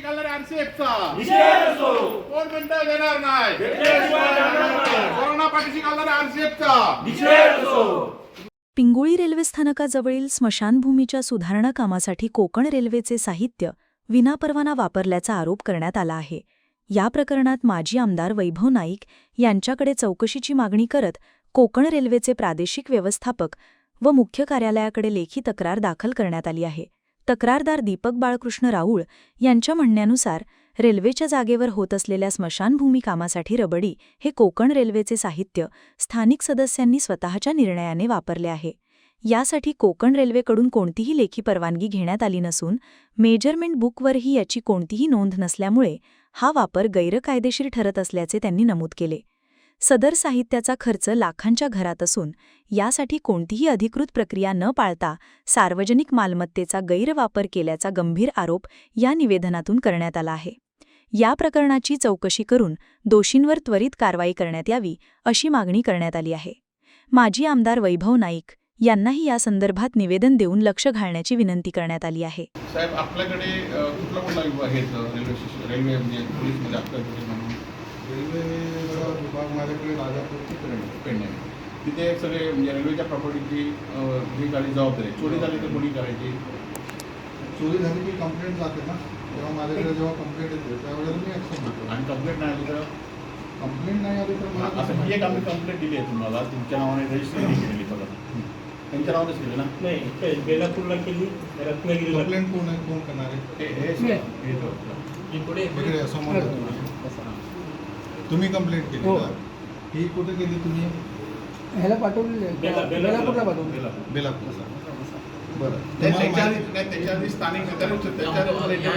घालणारे आरसीएफचा असो. कोण म्हणतं देणार नाही. कोरोना पाठीशी घालणारे आरसीएफचा पिंगुळी रेल्वे स्थानकाजवळील स्मशानभूमीच्या सुधारणा कामासाठी कोकण रेल्वेचे साहित्य विनापरवाना वापरल्याचा आरोप करण्यात आला आहे. या प्रकरणात माजी आमदार वैभव नाईक यांच्याकडे चौकशीची मागणी करत कोकण रेल्वेचे प्रादेशिक व्यवस्थापक व मुख्य कार्यालयाकडे लेखी तक्रार दाखल करण्यात आली आहे. तक्रारदार दीपक बाळकृष्ण राऊळ यांच्या म्हणण्यानुसार रेल्वेच्या जागेवर होत असलेल्या स्मशानभूमी कामासाठी रबडी हे कोकण रेल्वेचे साहित्य स्थानिक सदस्यांनी स्वतःच्या निर्णयाने वापरले आहे. यासाठी कोकण रेल्वेकडून कोणतीही लेखी परवानगी घेण्यात आली नसून मेजरमेंट बुकवरही याची कोणतीही नोंद नसल्यामुळे हा वापर गैरकायदेशीर ठरत असल्याचे त्यांनी नमूद केले. सदर साहित्याचा खर्च लाखांच्या घरात असून यासाठी कोणतीही अधिकृत प्रक्रिया न पाळता सार्वजनिक मालमत्तेचा गैरवापर केल्याचा गंभीर आरोप या निवेदनातून करण्यात आला आहे. या प्रकरणाची चौकशी करून दोषींवर त्वरित कारवाई करण्यात यावी अशी मागणी करण्यात आली आहे. माजी आमदार वैभव नाईक यांनाही या संदर्भात निवेदन देऊन लक्ष घालण्याची विनंती करण्यात आली आहे. साहेब आपल्याकडे कुठला कुठला विभाग आहे रेल्वे रेल्वे म्हणजे आपल्याकडे म्हणून. रेल्वे माझ्याकडे राजापूर पेंड आहे तिथे सगळे म्हणजे रेल्वेच्या प्रॉपर्टीची जी गाडी जबाबदारी. चोरी झाली तर कोणी करायची? चोरी झाली की कंप्लेंट जाते ना. तेव्हा माझ्याकडे जेव्हा कंप्लेंट येते त्यावेळेला मी ॲक्शन घेतो. आणि कंप्लेंट नाही आली तर? कंप्लेंट नाही आली तर मला असं ही एक आम्ही कंप्लेंट दिली आहे तुम्हाला. तुमच्या नावाने रजिस्टर केलेली बघा त्यांच्या नावानेच केली ना? नाही बेलापूरला केली रत्नागिरीला कंप्लेंट कोण आहे? कोण करणार आहे? हे हे हे ही पुढे समोर तुम्ही. कंप्लेंट केली हो. का ही कुठे केली तुम्ही ह्याला पाठवलेलं आहे. बेला- बेलापूरला पाठवलं बरं तुम्हाला त्याच्या आधी माहिती-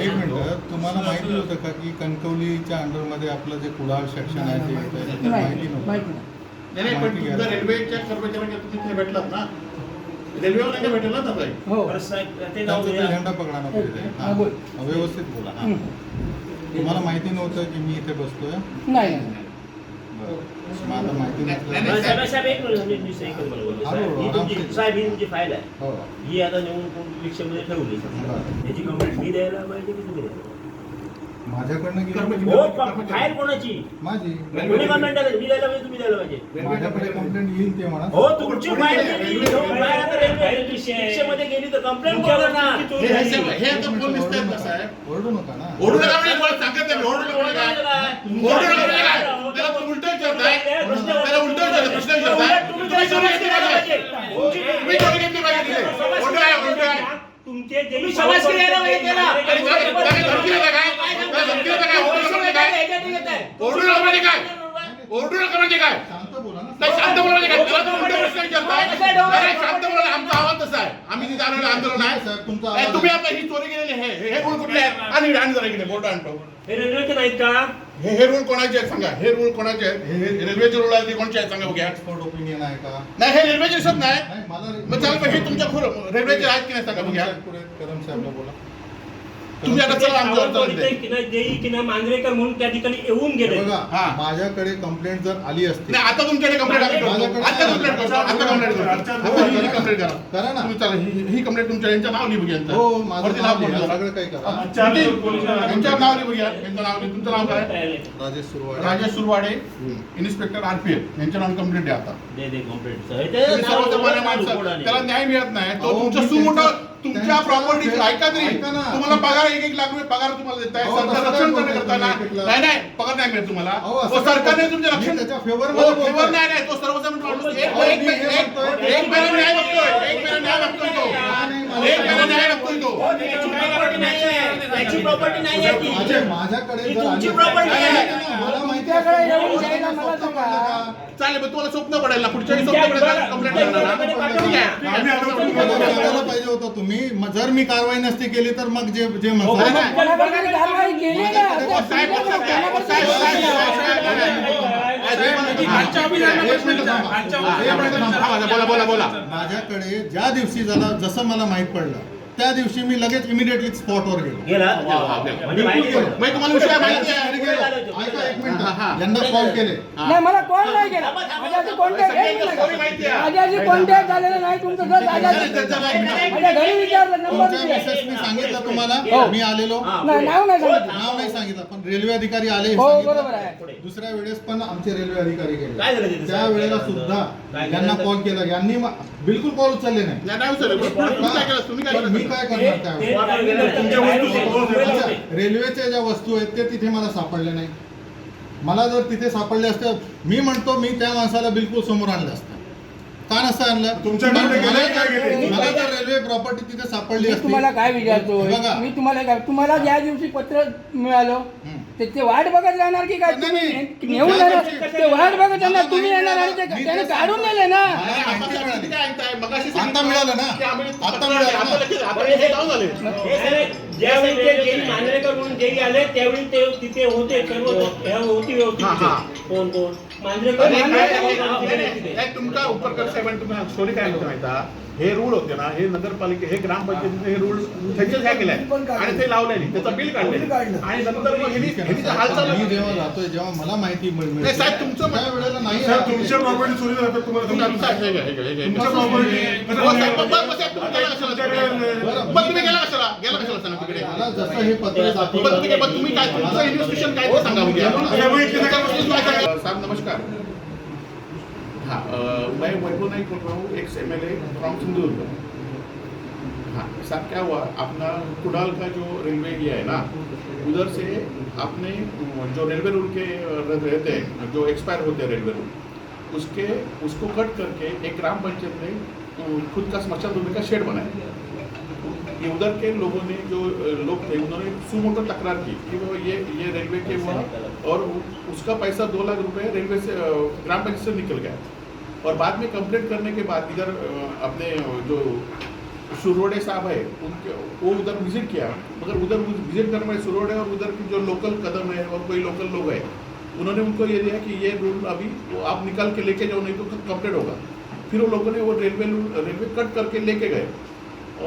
एक मिनिट तुम्हाला माहिती होतं का की कणकवलीच्या अंडरमध्ये आपलं जे कुडाळ सेक्शन आहे ते ते- ते नाही माहिती नव्हतं माहिती नाही नाही नाही पण माहिती तुमच्या घ्या. रेल्वेच्या कर्मचाऱ्यांच्या तिथे भेटलात ना नाही का भेटेल ना ताई हो बरं, साहेब, ते जाऊ त्यांचा द्या. ते झेंडा पकडा ना. हा, बोल. व्यवस्थित बोला हा. हं. तुम्हाला माहिती नव्हतं की मी इथे बसतोय नाही. बरं. आता माहिती नाही, नसलं नाही, साहेब साहेब एक मिनिट साहेब, ही. तुमची साहेब ही तुमची फाईल आहे हो ही आता नेऊन कोण रिक्षामध्ये ठेवली बरं. त्याची कंप्लेंट मी द्यायला पाहिजे की तुम्ही द्यायला माझ्याकडनं गेली हो फाईल कोणाची? माझी. कोणी कंप्लेंट द्यायला मी द्यायला पाहिजे तुम्ही द्यायला पाहिजे. माझ्याकडे कंप्लेंट येईल ते म्हणा. हो तुमची फाईल गेली. हो, फाईल आता रेल्वे रिक्षामध्ये गेली. तर कंप्लेंट करा ना हे- हे सगळं- हे आता का साहेब? ओरडू नका ना. ओरडू नका म्हणजे मला सांगत ओरडू नका म्हणजे काय? ओरडू नका. म्हणजे काय? त्याला तुम्ही उलटं विचारताय. त्याला उलटं विचारताय. प्रश्न विचारताय तुम्ही चोरी घेतली पाहिजे. तुम्ही चोरी घेतली पाहिजे. तिथे उलटं आहे उलटं आहे त्याला. आणि काय- काय धमकी देता काय? काय धमकी देता काय? ओरडू नका म्हणजे काय? ओरडू नका म्हणजे काय ओरडू नका म्हणजे काय शांत बोला ना नाही शांत बोला म्हणजे काय अरे शांत बोला आमचा आवाज तसा आहे. आम्ही तिथे आलेलो आंदोलन आहे साहेब, तुमचा नाही, आवाज तुम्ही आहे. आता ही चोरी केलेली आहे. हे हे रूल कुठले आहेत? आणि जरा बोट आणतो. हे रेल्वेचे नाहीत का? हे हे रूल कोणाचे आहेत? सांगा. हे रूल कोणाचे आहेत? हे हे रेल्वेचे रूल आहेत कोणचे आहेत? सांगा बघूया एक्सपर्ट ओपिनियन आहे का? नाही हे रेल्वेचे दिसत नाही. नाही मला मग चाल हे तुमच्या खुर रेल्वेचे आहेत की नाही? सांगा बघूया पुढे करम साहेबला बोला. तुम्ही आता चला किना मांजरेकर म्हणून त्या ठिकाणी येऊन गेले. हे बघा हा. माझ्याकडे कंप्लेंट जर आली असती. नाही आता तुमच्याकडे कंप्लेंट आम्ही करतो आता कंप्लेंट करतो. आता कंप्लेंट करतो. आता ही- ही कंप्लेंट करा. करा ना. तुम्ही चला ही ही कंप्लेंट तुमच्या यांचं नाव लिहू घ्या हो माझं वरती नाव लिहा. लिहा, सगळं काही करा. यांच्यावर नाव लिहू घ्या यांचं नाव लिहा. तुमचं नाव काय? राजेश सुरवाडे. राजेश सुरवाडे इन्स्पेक्टर आरपीएफ यांच्या नावाने कंप्लेंट द्या आता. दे दे सर्वसामान्य माणसं. त्याला न्याय मिळत नाही. तो अहो, तुमचं मी सुमोठं त्यांच्या- तुमच्या प्रॉपर्टी ऐका तरी. तुम्हाला पगार एक एक लाख रुपये पगार तुम्हाला देत आहे सरकार रक्षण करताना? नाही नाही पगार नाही मिळत तुम्हाला सरकारने? तुमचे रक्षण हो, बोलतोय. favor नाही नाही तो सर्वसामान्य माणूस एक हे महिना न्याय मागतोय एक महिना न्याय मागतोय तो एक महिना न्याय मागतोय तो त्याची प्रॉपर्टी नाही आहे त्याची प्रॉपर्टी नाही आहे ती माझ्या- माझ्याकडे ही जर तुमची आली- property आहे. मला माहिती तुमच्याकडे आहे. येऊन जायला मला स्वप्न? चालेल मग तुम्हाला स्वप्न पडेल ना पुढच्या वेळी स्वप्न पडेल करणार ना? ठीक आहे. ठीक आहे. मला सांगायला पाहिजे होतं तुम्ही म- जर मी कारवाई नसती केली तर मग जे जे हो, तरी कारवाई केली ना साहेब, साहेब, साहेब, साहेब, साहेब, साहेब, साहेब, माझ्याकडे ज्या दिवशी झाला जसं मला माहीत पडलं त्या दिवशी मी लगेच इमिडिएटली स्पॉटवर गेलो. म्हणजे तुम्हाला विषय माहिती आहे. ऐका एक मिनिट हा, हा. यांना कॉल. केले नाही मला कॉल. नाही कॉन्टॅक्ट कॉन्टॅक्ट झालेला नाही तुमचं माझ्या घरी विचारलं नंबर तुमच्या सांगितलं तुम्हाला हो. मी आलेलो. हा, नाही नाव नाही सांगितलं. नाव नाही सांगितलं पण रेल्वे अधिकारी आले हे हो सांगितलं. बरोबर आहे. पुढे. दुसऱ्या वेळेस पण आमचे रेल्वे अधिकारी काय गेले झालं तिथे? त्या वेळेला सुद्धा काय यांना? कॉल केला. यांनी मा- बिलकुल कॉल उचलले नाही. तुम्ही काय केलं? तुम्ही काय पण मी काय करणार ते त्यावेळेस? बाहेर तुमच्या वस्तू मुंबईला अच्छा, होते. रेल्वेच्या ज्या वस्तू आहेत ते तिथे मला सापडले नाही. मला जर तिथे सापडले असते मी म्हणतो मी त्या माणसाला बिलकुल समोर आणलं असतं. का नसतं आणलं तुमच्याकडे मला- गेले, मला- काय गेले? मला जर रेल्वे प्रॉपर्टी तिथे सापडली मी असती तुम्हाला काय विचारतो बघा. मी तुम्हाला काय तुम्हाला ज्या दिवशी पत्र मिळालं. त्याचे वाट बघत राहणार की काय नाही, तुम्ही नाही. नेऊन जाणार ते वाट बघत राहणार तुम्ही येणार आणि ते. मी त्याने ते काढून. नेले ना मला आता मिळाली. आता ना. आता मिळालं ना. हे सगळे ज्यावेळी ते जेई मांजरेकर म्हणून जेई आले त्यावेळी ते तिथे होते सर्व ह्या होती व्यवस्थित हा, हा. कोण कोण मांजरेकर तुमका उपरकर साहेबांनी तुम्ही स्टोरी काय होती माहिती? हे रूळ होते ना हे नगरपालिके हे ग्रामपंचायतीने हे रूळ त्यांच्याच ह्या केलाय आणि ते लावले नाही त्याचं बिल काढले आणि नंतर मग ह्यांनी ह्यांनी जे हाल चालू मी जेव्हा जातोय जेव्हा मला माहिती मिळ- नाही, मिळते साहेब, तुमचं- त्या वेळेला नाही साहेब. तुमच्या प्रॉपर्टी चोरी जातात तुम्हाला तुमच्या- समजतं? साहेब, हे घ्या, हे घ्या, हे घ्या. तुमच्या हो, property- साहेब, मग- मग- मग साहेब, तुम्ही गेला कशाला तिकडे? बरं, मग तुम्ही गेला कशाला गेला कशाला सांगा तिकडे मला जसं हे पत्र पण दाखवलं तुम्ही पण तुम्ही काय तुमचं इन्व्हेस्टिगेशन काय ते सांगा. साहब नमस्कार हाँ मैं वैभव नाइक बोल रहा हूँ ex M L A from Sindhudurg हाँ साहब क्या हुआ अपना कुडाल का जो रेलवे एरिया है ना उधर से आपने जो रेलवे रूल के रहते हैं जो एक्सपायर होते हैं रेलवे रूल उसके उसको कट करके एक ग्राम पंचायत ने खुद का स्मशान भूमि का शेड बनाया ये उधर के लोगों ने जो लोग थे उन्होंने सुमोटो तकरार की कि वो ये ये रेलवे के हुआ और उसका पैसा दो लाख रुपए रेलवे से ग्राम पंचायत से निकल गया और बाद में कंप्लेंट करने के बाद इधर अपने जो सुरोडे साहब है उनके वो उधर विज़िट किया। मगर उधर विज़िट करने में सुरोडे और उधर की जो लोकल कदम है और कोई लोकल लोग है उन्होंने उनको ये दिया कि ये रूल अभी वो आप निकाल के लेके जाओ नहीं तो कंप्लेंट होगा। फिर वो लोगों ने वो रेलवे रेलवे कट करके लेके गए।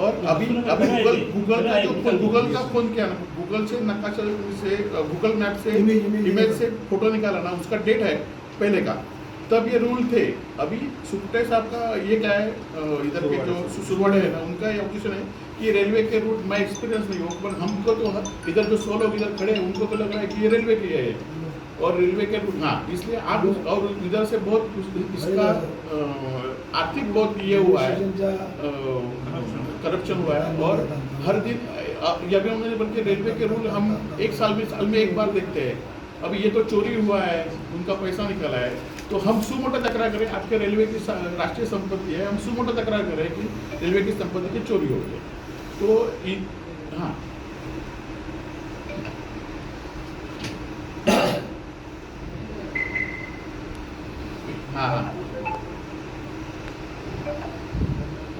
और अभी अभी गूगल गूगल का जो गूगल का फ़ोन किया ना गूगल से नकाशा से गूगल मैप से इमेज से फ़ोटो निकाला ना उसका डेट है पहले का। तब ये रूल थे। अभी सुखटे साहब का ये क्या है इधर के जो सु- सुरवाड़े है ना उनका ये ऑब्जेक्शन है कि रेलवे के रूट मैं एक्सपीरियंस नहीं हूँ पर हमको तो इधर जो सौ लोग इधर खड़े हैं उनको तो लग रहा है कि ये रेलवे की है। और रेलवे के रूट हाँ इसलिए आप और इधर से बहुत इसका आर्थिक बहुत ये हुआ है करप्शन हुआ है और हर दिन अ, ये हमने बल्कि रेलवे के रूल हम एक साल में साल में एक बार देखते हैं। अभी ये तो चोरी हुआ है उनका पैसा निकला है। तो हम सुमोटा तकरार करें आपके रेलवे की राष्ट्रीय संपत्ति है हम सुमोटा तकरार करें कि रेलवे की संपत्ति की चोरी हो गई। तो इ- हाँ। हाँ हाँ।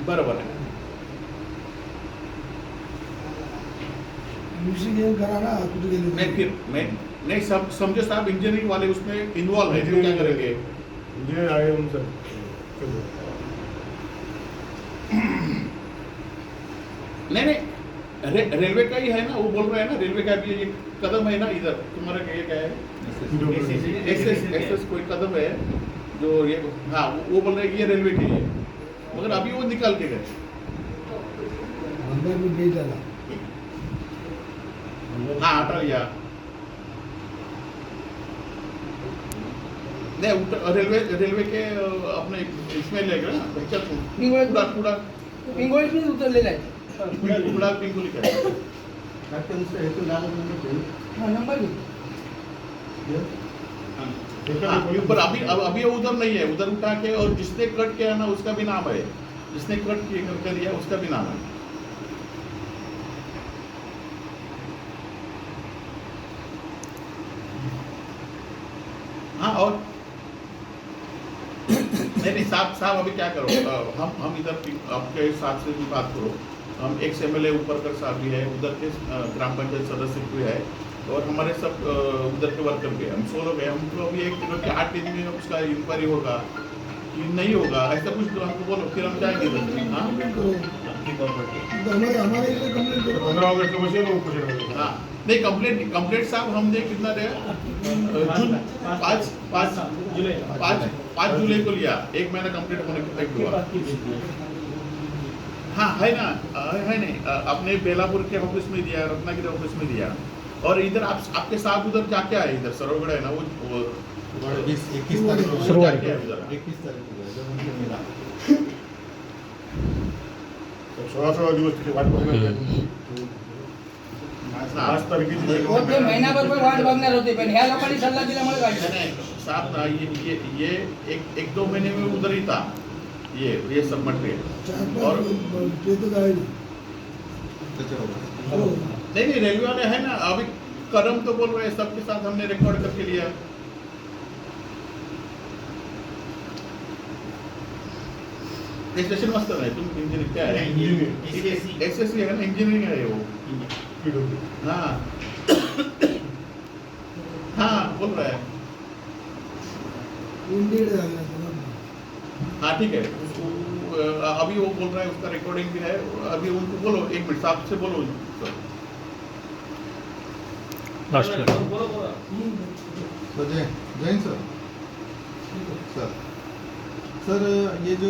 बरोबर आहे फिर मैं नहीं सब समझो साहब इंजीनियरिंग वाले उसमें इन्वॉल्व है तो क्या करेंगे जे आहे आमचं. नहीं नहीं रे, रेलवे का ही है ना वो बोल रहे हैं ना रेलवे का भी ये कदम है ना इधर तुम्हारा ये क्या है एस एस एस एस कोई कदम है जो ये हाँ वो, बोल रहे हैं ये रेलवे की है मगर अभी वो निकाल के गए हाँ हटा लिया नहीं रेलवे रेलवे के अपने इसमें लेगा ना ह्याच्यात पिंगोळी- कुडा कुडा पिंगोळीतूनच उतरलेला आहे कुडा पिंगुली का। हा नंबर घे हाँ, पर अभी अभी वो उधर नहीं है। उधर उठा के और जिसने कट किया ना उसका भी नाम है। जिसने कट किया कर दिया उसका भी नाम है। हाँ और नहीं साहब, अभी क्या करो? हम हम इधर आपके साथ से भी बात करो। हम एक एम एल ए ऊपरकर साहब भी है, उधर के ग्राम पंचायत सदस्य भी है और हमारे सब उधर के वर्कर भी है। हम सो लोग हैं। हमको अभी एक किलो के आठ दिन में उसका इंक्वायरी होगा कि नहीं होगा, ऐसा कुछ तो हमको बोलो, फिर हम जाएँगे हाँ करो पंद्रह कुछ हाँ। नहीं कंप्लेंट कंप्लेंट साहब हमने कितना दिया पाँच पाँच पाँच पाँच जुलाई को लिया एक महीना कंप्लीट होने के तक हुआ हाँ है ना है नहीं अपने बेलापुर के ऑफ़िस में दिया रत्नागिरी ऑफ़िस में दिया। और इधर आप आपके साथ उधर क्या क्या है इधर सरोगढ़ है ना वो, एकवीस तारीख है। सोळा सोळा दिवस वाट हाँ। पाच तारखेची हो, ते महिनाभर पण वाट बघणार होते पण ह्या लोकांनी सल्ला दिल्यामुळे नहीं, ना ये ये ये एक एक दो महीने में उधर ही था ये ये सब मटेरियल और नहीं नहीं रेलवे वाले है ना अभी करम तो बोल रहे हैं सबके साथ हमने रिकॉर्ड करके लिया स्टेशन मस्त नाही तुम इंजिनियर क्या है एस एस सी है ना इंजीनियरिंग है वो PWD. हाँ हाँ बोल रहा है। हाँ ठीक है। उसको अ, अभी वो बोल रहा है उसका रिकॉर्डिंग भी है। अभी उनको बोलो एक मिनट साहब से बोलो। जैन सर सर सर ये जो